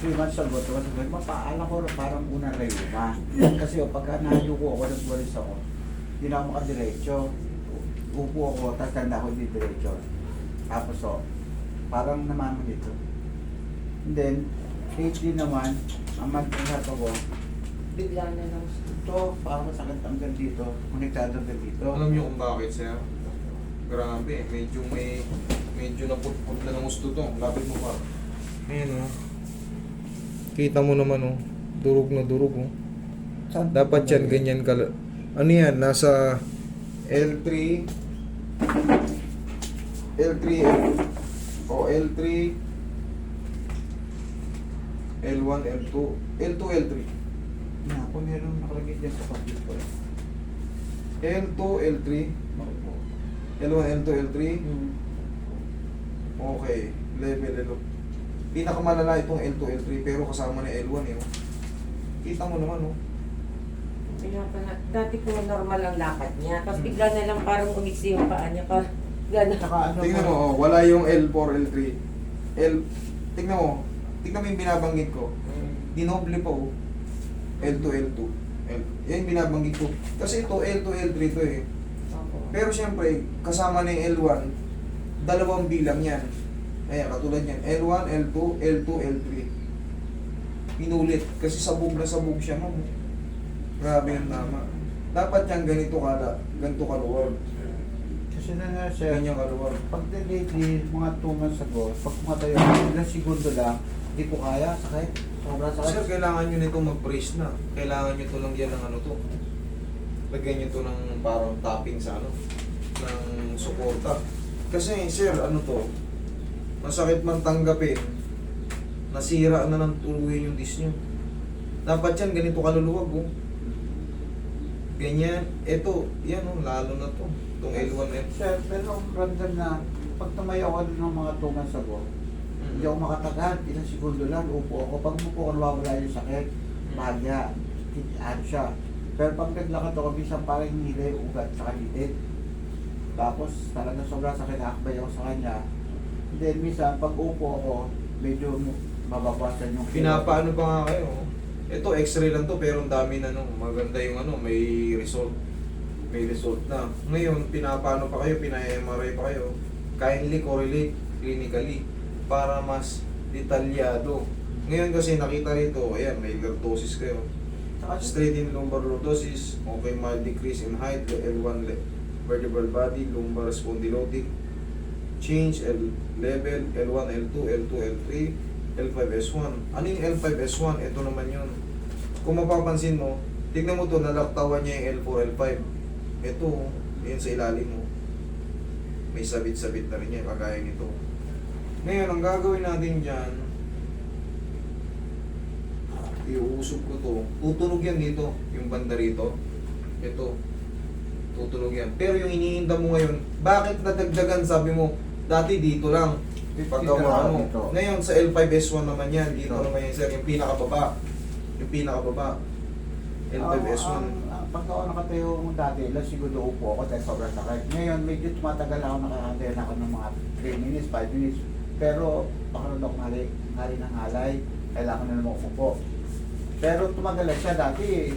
Three months ago, ito kasi mapaala ko parang unang layuma. Kasi o, pagka nahayuko ako, nagwalis ako, hindi na ako makadiretso. Upo ako, tapos tanda ako hindi diretso. Tapos o, parang naman dito. And then, lately naman, ang mag-ingat ako, Bigla na lang. ito, parang masakit hanggang dito, konektado hanggang dito. Alam niyo kung bakit, sir? Grabe, medyo may medyo naputput na ng gusto to. Lapit mo pa. Ayan oh. Kita mo naman oh. Durog na durog oh. Saan- Dapat yan ganyan ka. Ano yan? Nasa L3 L3 o L3 L1 L2 L2 L3 Na, kung meron nakalagay dyan sa computer ko. L2 L3 L1 L2 L3 Hmm. Okay, level L. Pinakamalala itong L2, L3 pero kasama na L1 eh. oh. Kita mo naman oh. Dati po normal ang lakad niya. Tapos Hmm. bigla na lang parang umiksi yung paa niya. Parang gano'n. Ano, Tingnan mo, oh, wala yung L4, L3. L, tingnan mo, tingnan mo yung binabanggit ko. Dinoble pa oh. L2, L2. L, yan yung binabanggit ko. Kasi ito, L2, L3 to eh. Pero siyempre, kasama na yung L1, dalawang bilang yan. Ayan, katulad yan. L1, L2, L2, L3. Pinulit. Kasi sabog na sabog siya, ma'am. Grabe yung tama. Dapat yan ganito kada, ganito kaluwag. Kasi na nga siya, Ganyan kaluwag. pag lately, mga 2 months ago, pag kumatayo, ilang segundo lang, hindi ko kaya, sakit. Sobrang sakit. Sir, kailangan nyo nito mag-brace na. Kailangan nyo to lang yan ng ano to. Lagyan nyo to ng parang topping sa ano, ng suporta. Kasi sir, ano to, masakit man tanggapin, nasira na ng tuluyan yung disc nyo. Dapat yan, ganito kaluluwag oh. Ganyan, eto, yan oh, lalo na to. Itong L1 F. Sir, pero ramdam na, pag tumayo ako ng mga 2 months ago, hindi ako makatagal, ilang segundo lang, upo ako. Pag umupo ako, nawawala yung sakit, bahagya, ano siya. Pero pag naglakad ako, minsan parang yung ugat sa kalitid. Tapos talaga sobrang sakit, nakakbay ako sa kanya. And then minsan, pag upo ako, medyo mababawasan yung Pinapaano pa nga kayo? Ito, x-ray lang to, pero ang dami na no. Maganda yung ano, may result. May result na. Ngayon, pinapaano pa kayo, pina-MRI pa kayo. Kindly correlate clinically para mas detalyado. Ngayon kasi nakita rito, ayan, may lordosis kayo. Straight in lumbar lordosis, okay, mild decrease in height, L1 le- vertebral body, lumbar spondylotic, change L level, L1, L2, L2, L3, L5S1. Ano yung L5S1? Ito naman yun. Kung mapapansin mo, tignan mo to, nalaktawan niya yung L4, L5. Ito, yun sa ilalim mo. May sabit-sabit na rin yan, kagaya nito. Ngayon, ang gagawin natin dyan, iuusog ko to. Tutunog yan dito, yung banda rito. Ito, tutunog yan. Pero yung iniinda mo ngayon, bakit nadagdagan sabi mo, dati dito lang. Paggawa mo. Dito. Ngayon sa L5S1 naman yan, dito naman yan sir, yung pinakababa. Yung pinakababa. L5S1. Ang, ang, pagka ako nakatayo mo dati, ilang segundo upo ako dahil sobrang sakit. Ngayon, medyo tumatagal ako, nakakatayo na ako ng mga 3 minutes, 5 minutes. Pero, nung ako ngali, ngali ng halay, kailangan na naman umupo. Pero tumagal lang siya dati,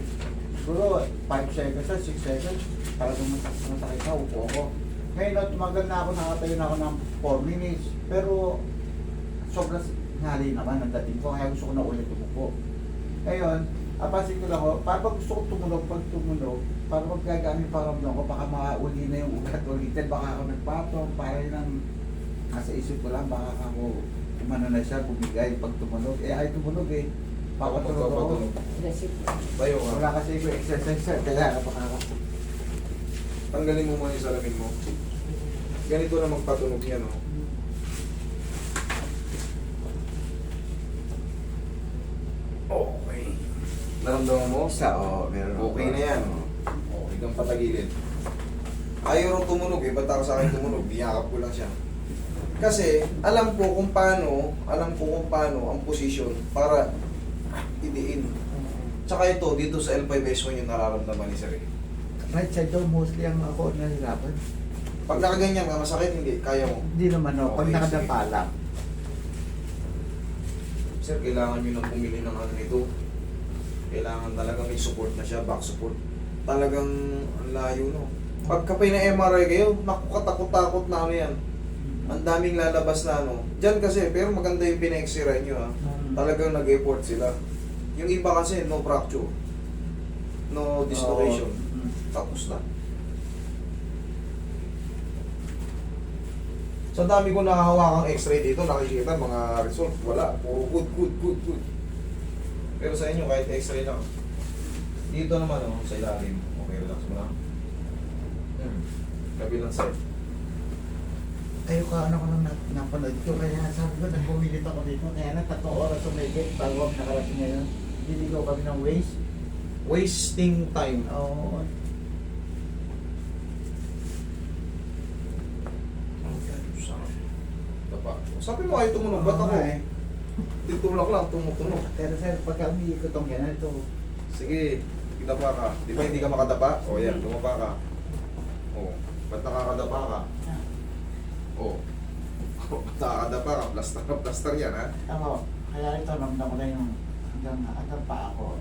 siguro 5 seconds or 6 seconds, talagang mas- masakit na, upo ako. Ngayon, tumagal na ako, nakatayo na ako ng 4 minutes. Pero, sobrang ngali naman ang dating ko, kaya gusto ko na ulit umupo. Ngayon, apasin ko lang ako, para pag gusto ko tumunog, pag tumunog, para pag gagamit paramdam ko, baka makauli na yung ugat ulitin, baka ako nagpatong, para yun ang nasa isip ko lang, baka ako umano na siya, bumigay pag tumunog. Eh, ay tumunog eh. Papatulog ako. Bayo ka. Wala kasi ko exercise sir, kaya baka ako. Tanggalin mo muna yung salamin mo. Ganito na magpatunog yan, oh. Okay. Naramdaman mo? Isa, oo, meron ako. Okay na yan. Okay kang patagilid. Ayaw rin tumunog eh. Ba't ako sa akin tumunog? Biyakap ko lang siya. Kasi, alam ko kung paano, alam ko kung paano ang posisyon para idiin. Tsaka ito, dito sa L5S1 yung nararamdaman ni Sir. Right side daw, mostly ang ako nahirapan. Pag nakaganyan ka, masakit, hindi, kaya mo. Hindi naman ako, pag Okay, nakadapa sige. lang. Sir, kailangan nyo nang bumili ng ano nito. Kailangan talaga may support na siya, back support. Talagang ang layo, no? Pagka pina-MRI kayo, naku, katakot-takot na ano yan. Ang daming lalabas na ano. Diyan kasi, pero maganda yung pina-x-ray nyo ha. Talagang nag-effort sila. Yung iba kasi, no fracture. No dislocation. Oo. Mm. Tapos na. Sa dami ko nakahawakang x-ray dito, nakikita mga result. Wala. Puro good, good, good, good. Pero sa inyo, kahit x-ray lang. Dito naman, oh, sa ilalim. Okay, relax mo lang. Hmm. Kabilang side. Kayo ka ano ko nang nap- napanood ko kaya sabi ko nagpumilit ako dito kaya na tatlong oras umigit bago ako nakarating ngayon. Diligaw kami ng waste. Wasting time. Oo. Tapa. Sabi mo kayo tumunog, ba't ako? Eh. Titulak lang, tumutunog. Pero sir, pagka umiikot ang ganyan, ito. Sige, idapa ka. Di ba hindi ka makadapa? O yan, dumapa ka. O, ba't nakakadapa ka? O, ba't nakakadapa ka? Plaster na plaster yan, ha? Ako, kaya ito, namdam ko na yung hanggang hanggang pa ako.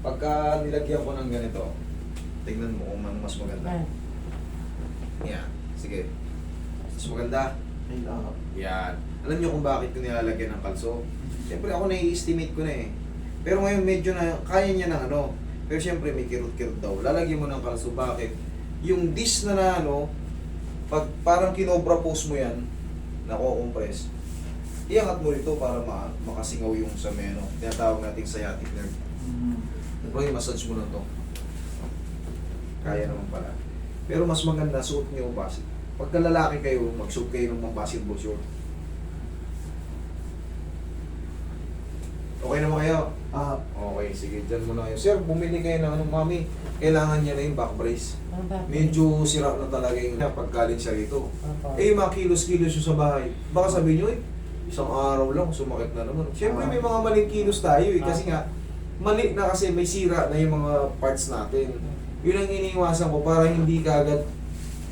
Pagka nilagyan ko ng ganito, tignan mo kung ano mas maganda. Yan, sige. Mas maganda. Oo. Yan. Alam niyo kung bakit ko nilalagyan ng kalso? Siyempre ako nai-estimate ko na eh. Pero ngayon medyo na, kaya niya ng ano. Pero siyempre may kirot-kirot daw. Lalagyan mo ng kalso. Bakit? Yung dis na na ano, pag parang kinobra post mo yan, nako-compress, iangat mo rito para ma makasingaw yung sa may ano, tinatawag nating sciatic nerve. Mm. Bro, massage mo lang to. Kaya naman pala. Pero mas maganda, suot niyo basit. Pagka lalaki kayo, magsuot kayo ng mga basketball short. Okay naman kayo? Ah, Okay, sige, dyan muna kayo. Sir, bumili kayo ng ano, mami, kailangan niya na yung back brace. ano? Medyo sira na talaga yung paggaling siya rito. Eh, mga kilos-kilos yung sa bahay. Baka sabihin nyo, eh, isang araw lang, sumakit na naman. Siyempre, may mga maling kilos tayo eh. Kasi nga, mali na kasi may sira na yung mga parts natin. Yun ang iniiwasan ko para hindi ka agad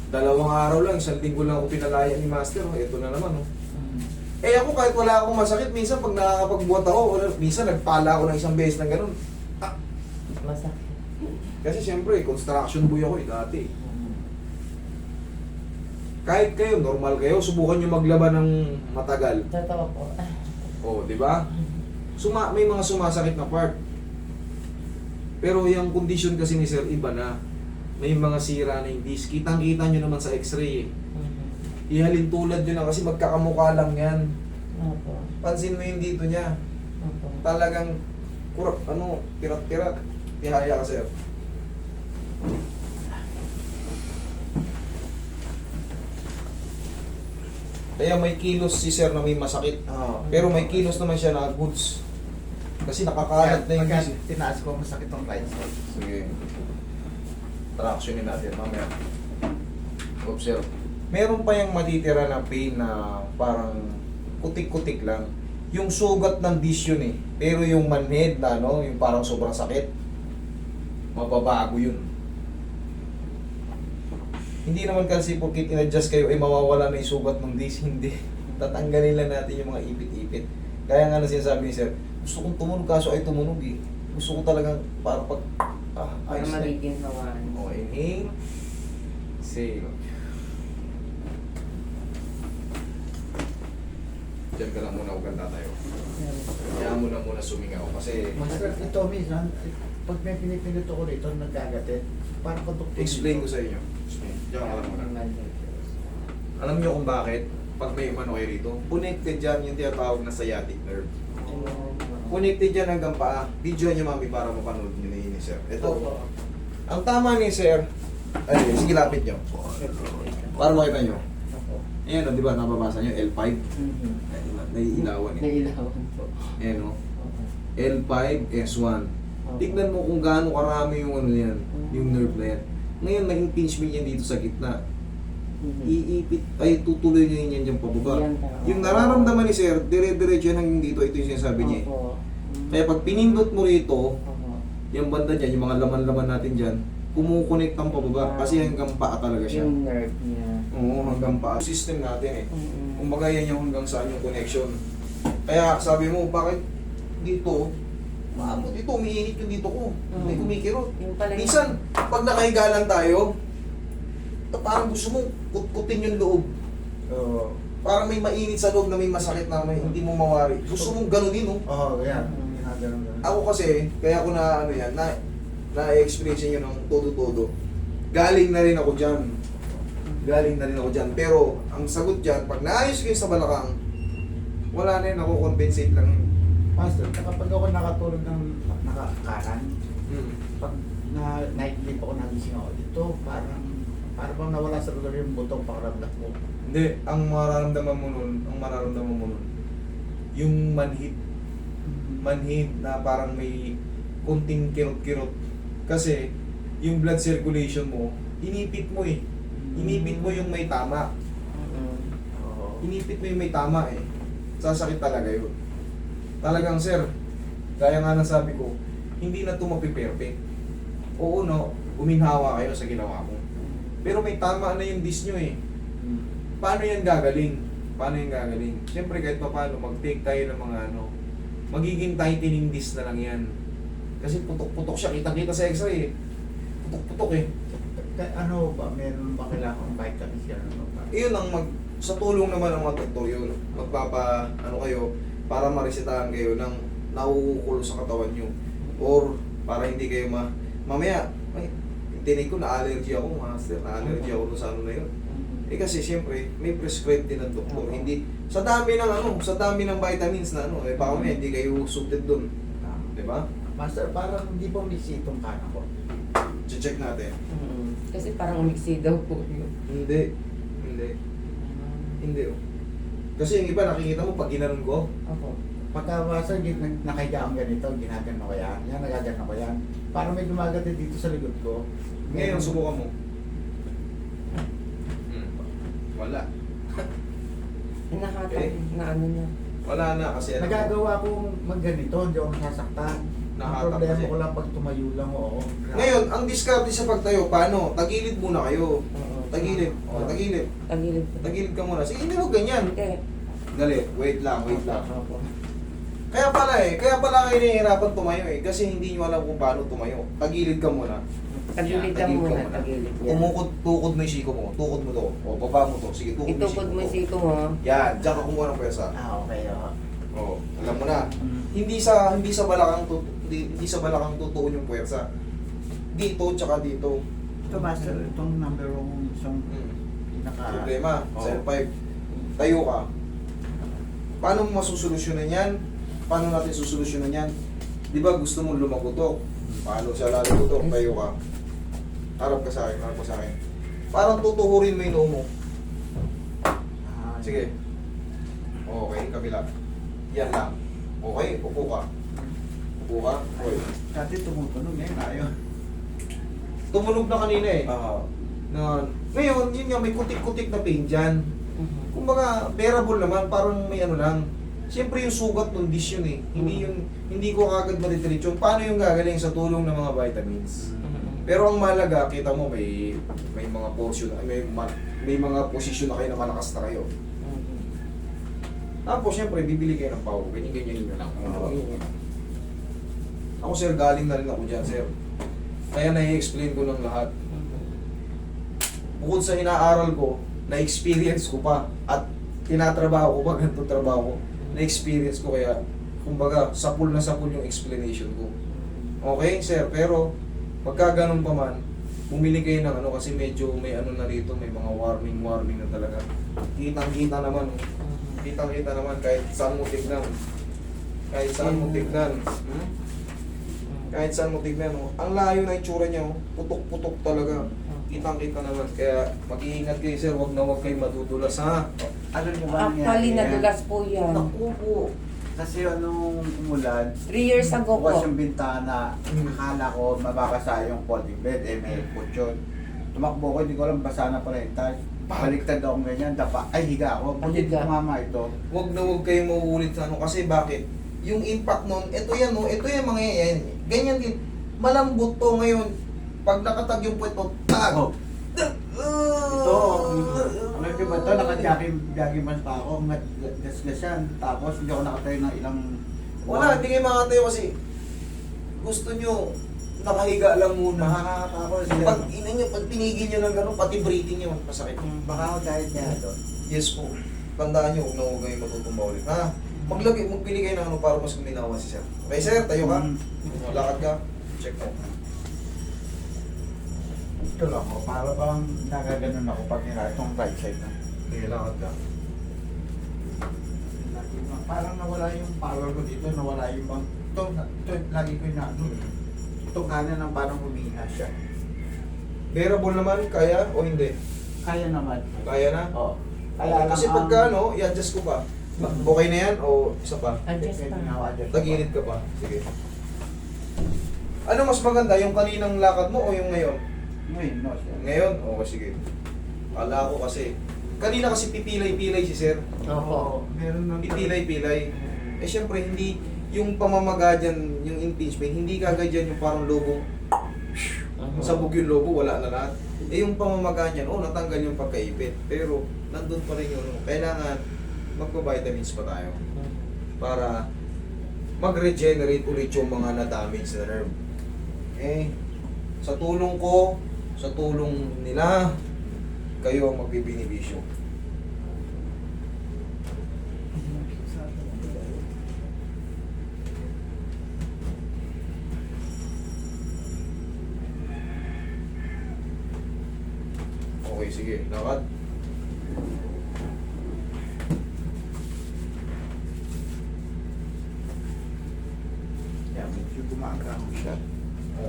dalawang araw lang, isang linggo lang ako pinalaya ni Master. Oh, ito na naman. Oh. mm. Eh ako kahit wala akong masakit, minsan pag nakakapagbuhat ako, minsan nagpala ako ng isang beses ng ganun. Ah, Masakit. kasi siyempre, construction boy ako eh, dati. Kahit kayo, normal kayo, subukan nyo maglaban ng matagal. Totoo po. Oh, di ba? Suma may mga sumasakit na part. Pero yung condition kasi ni Sir iba na. May mga sira na yung disc. Kitang-kita nyo naman sa x-ray eh. Mhm. Ihalin tulad nyo na kasi magkakamukha lang yan. Opo. Pansin mo yung dito niya. Opo. Talagang kurap, ano, tirat-tirat. Tihaya ka Sir. Kaya may kilos si Sir na may masakit. Oo. Pero may kilos naman siya na goods. Kasi nakakalat na yung Pagka tinaas ko, masakit ang right side. Sige. Tractionin natin mamaya. Observe. Meron pa yung matitira na pain na parang kutik-kutik lang. Yung sugat ng disc yun eh. Pero yung manhead na ano, yung parang sobrang sakit, mababago yun. Hindi naman kasi porkit in-adjust kayo ay mawawala na yung sugat ng disc. Hindi. Tatanggalin lang natin yung mga ipit-ipit. Kaya nga na sinasabi ni Sir, gusto kong tumunog kaso ay tumunog eh. Gusto ko talagang para pag ah, Para ayos na. magiging hawaan. O, inhale. Exhale. Diyan ka lang muna, huwag kang tatayo. Kaya mo na muna sumingaw kasi Master, ito minsan, pag may pinipindot ako rito, nagkagatit. Parang kontuktok explain ko sa inyo. Diyan ka lang muna. Alam niyo kung bakit? Pag may umano kayo rito, connected dyan yung tinatawag na sciatic nerve. Connected dyan hanggang paa. Video niyo mami para mapanood niyo na yun ni Sir. Ito. Ang tama ni Sir, ay, sige lapit niyo. Para makita niyo. Ayan o, di ba nababasa niyo L5? Mhm. Naiilawan eh. Nailawan po. Ayan o. Opo. L5, S1. Tignan mo kung gaano karami yung ano yan, yung nerve na yan. Ngayon, may impingement yan dito sa gitna. Mhm. Iipit, ay tutuloy niya yan dyan pababa. Yan. Yung nararamdaman ni Sir, dire-diretso yan hanggang dito, ito yung sinasabi niya. Opo. Mhm. Kaya pag pinindot mo rito, Opo. yung banda dyan, yung mga laman-laman natin dyan, kumukunik ng pababa kasi hanggang paa talaga siya. Yung nerve niya. Oo, hanggang paa. System natin eh. Mm-mm. Kumbaga yan yung hanggang saan yung connection. Kaya sabi mo, bakit dito, maamo dito, umiinit yung dito ko. May Mm. kumikirot. Pala yung- Minsan, pag nakahiga lang tayo, to- parang gusto mo kutkutin yung loob. Oo. Parang may mainit sa loob na may masakit na may hindi mo mawari. Gusto mong ganunin, no? Oo, yan. Ginaganon ganun. Ako kasi, kaya ko na ano yan, na na-experience yun ng todo-todo. Galing na rin ako dyan. Galing na rin ako dyan. Pero, ang sagot dyan, pag naayos kayo sa balakang, wala na yun, ako-compensate lang yun. Master, kapag ako nakatulog ng nakakanan, Hmm. pag na nightlift ako nagising ako dito, parang parang bang nawala sa lugar yung butong pakaramdam ko. Hindi, ang mararamdaman mo nun, ang mararamdaman mo nun, yung manhid. Manhid na parang may kunting kirot-kirot. Kasi, yung blood circulation mo, inipit mo eh. Inipit mo yung may tama. Mm-mm. Oo. Inipit mo yung may tama eh. Sasakit talaga yun. Talagang sir, gaya nga ng sabi ko, hindi na ito mapiperfect. Oo no, guminhawa kayo sa ginawa mo. Pero may tama na yung dis nyo eh. Paano yan gagaling? Paano yan gagaling? Siyempre kahit pa paano, mag-take tayo ng mga ano, magiging tightening disc na lang yan. Kasi putok-putok siya, kita-kita sa x-ray eh. Putok-putok eh. Ka- Ano ba, meron ba kailangan vitamins yan? Iyon ang mag sa tulong naman ng mga doktor yun. Magpapa ano kayo para maresetahan kayo ng nauukulo sa katawan nyo. Or para hindi kayo ma mamaya ay tinig ko na allergy ako, master, na allergy ako sa ano na yun. Eh kasi siyempre, may prescribe din ng doktor. Oo. Hindi sa dami ng ano, sa dami ng vitamins na ano, eh baka may hindi kayo suited doon. 'di ba? Master, parang hindi po misitong kanan ko. Check natin. Mm-mm. Kasi parang umiksi daw po yun. Hindi. Hindi. Hindi oh. Kasi yung iba nakikita mo pag ginanon ko, Ako. Pagka master, gin- nag- nakahiga ang ganito, ginagano ko yan. Yan, nagagano ko yan. Parang may gumagano dito sa likod ko. Ngayon, subukan mo. Hmm. Wala. Eh, nakata, Okay. na ano na. Wala na kasi ano. Nagagawa kong magganito, hindi ako nasasaktan. Ang Nakatak problema kasi. ko lang pag tumayo lang ako. Ngayon, ang diskarte sa pagtayo, paano? Tagilid muna kayo. Oo. Tagilid. O, tagilid. Tagilid. Tagilid ka muna. Sige, hindi mo ganyan. Hindi. Dali, wait lang, wait lang. Kaya pala eh, kaya pala kayo nahihirapan tumayo eh. Kasi hindi nyo alam kung paano tumayo. Tagilid ka muna. Tagilid ka tagilid muna. Tagilid. Yan. Umukod, tukod mo yung siko mo. Tukod mo to. O, baba mo to. Sige, tukod mo yung Itukod mo yung siko mo. Yan, diyan ka kumuha ng pwersa. Ah, okay. Oh. O, alam mo na. Mm. hindi sa hindi sa balakang tut hindi, hindi sa balakang tutuon yung puwersa. Dito tsaka dito. Ito, master, itong number one, isang Hmm. pinaka... Problema Oo. sa L5. Tayo ka. Paano mo masusolusyonan yan? Paano natin susolusyonan yan? Di ba gusto mo lumagutok? Paano siya lalagutok? Tayo ka. Harap ka sa akin, harap ka sa akin. Parang tutuhurin mo yung noo mo. Ah, Sige. Okay, kabila. Yan lang. Okay, upo ka. Upo ka. Okay. Dati tumutunog ngayon, ayaw. Tumunog na kanina eh. Oo. Na, ngayon, yun nga, may kutik-kutik na pain dyan. Mhm. Kumbaga, bearable naman, parang may ano lang. Siyempre yung sugat ng dish yun eh. Hindi yung, hindi ko kagad matitilit yun. Paano yung gagaling sa tulong ng mga vitamins? Mhm. Pero ang mahalaga, kita mo may may mga portion, may ma- may mga posisyon na kayo na malakas na kayo. Tapos syempre, bibili kayo ng pau. Ganyan-ganyan nyo lang. Oo. Ako sir, galing na rin ako dyan sir. Kaya na-explain ko ng lahat. Bukod sa inaaral ko, na-experience ko pa at tinatrabaho ko pa ganito trabaho na-experience ko kaya kumbaga sapul na sapul yung explanation ko. Okay, sir, pero pagka ganun pa man, bumili kayo ng ano kasi medyo may ano na rito, may mga warning warning na talaga. Kitang-kita naman, oh. Kitang-kita naman kahit saan mo tignan. Kahit saan mo tignan. Hmm? Kahit saan mo tignan, oh. ang layo na itsura niya, oh. putok-putok talaga. Kitang-kita naman. Kaya mag-iingat kayo sir, wag na wag kayo madudulas ha. Ano nyo ba Actually, nadulas po yan. Naku po. Kasi anong umulan, Three years ago po. bukas yung bintana, Hmm. akala ko mababasa yung folding bed, eh may kutsyon. Tumakbo ko, hindi ko alam basa na pala yung tiles. Baliktad akong ganyan, dapa, ay higa ako. Bakit Higa. tumama ito? Wag na wag kayo mauulit sa ano. Kasi bakit? Yung impact nun, ito yan no, ito yan mga yan. Ganyan din. Malambot to ngayon. Pag nakatag yung puwet mo, tag! Oh. Ito, ang ito ba ito, naka-jogging pants pa ako, gas-gas yan. Tapos hindi ako nakatayo ng ilang... Wala, hindi kayo makatayo kasi gusto nyo nakahiga lang muna. Makakatapos. Pag ina nyo, pag pinigil nyo ng gano'n, pati breathing nyo, masakit. Baka ako dahil niya doon. Yes po. Tandaan nyo, huwag na huwag kayong matutumba ulit. Ha? Maglagay, magpili kayo ng ano para mas kuminawa si sir. Okay sir, tayo ka. Mm. Lakad ka. Check mo. Ito lang ako, para bang nagaganon ako pag nila itong right side na. Okay, lakad ka. Lagi na- Parang nawala yung power ko dito, nawala yung bang... Ito, ito lagi ko na ano. Itong kanan ang parang humihinga siya. Bearable naman, kaya o hindi? Kaya naman. Kaya na? Oo. Kaya Kasi ang- pagka ano, i-adjust ko pa. Okay na yan o isa pa? Adjust pa. Tagilid ka pa. Sige. Ano mas maganda, yung kaninang lakad mo o yung ngayon? Ngayon, no. Ngayon? Oo, sige. Kala ko kasi. Kanina kasi pipilay-pilay si sir. Opo. Meron nang... Pipilay-pilay. Eh syempre, hindi, yung pamamaga dyan, yung impingement, hindi kagad dyan yung parang lobong sabog yung lobo, wala na lahat. Eh yung pamamaga niyan, oh, natanggal yung pagkaipit. Pero, nandun pa rin yung, ano, kailangan magpa-vitamins pa tayo para mag-regenerate ulit yung mga na-damage na nerve. Eh, sa tulong ko, sa tulong nila, kayo ang magbibinibisyo. Okay, sige. Lakad. Yeah, medyo gumaga ako siya.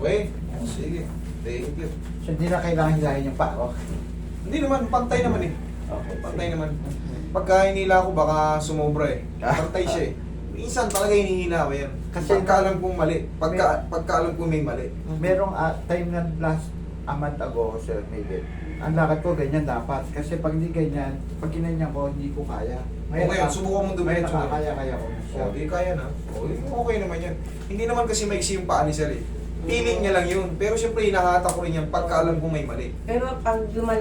Okay? Sige. Thank you. So, hindi na kailangan hilahin yung pako. Hindi naman, pantay naman eh. Okay. Pantay naman. Pagka hinila ko, baka sumobra eh. Pantay siya eh. Minsan talaga hinihila ko yan. Kasi- pagka alam kong mali. Pagka, pagka alam kong may mali. Merong ah, time na last a month ago, Sir Miguel, ang lakad ko ganyan dapat. Kasi pag hindi ganyan, pag kinanya ko, hindi ko kaya. Ngayon, subukan mo Ngayon, dumiretso. nakakaya kaya ko na siya. O, di kaya na. O, di, okay naman yan. Hindi naman kasi maiksi yung paa ni Sir eh. Feeling niya lang yun. Pero syempre, hinahata ko rin yan pagka alam kong may mali. Pero pag lumal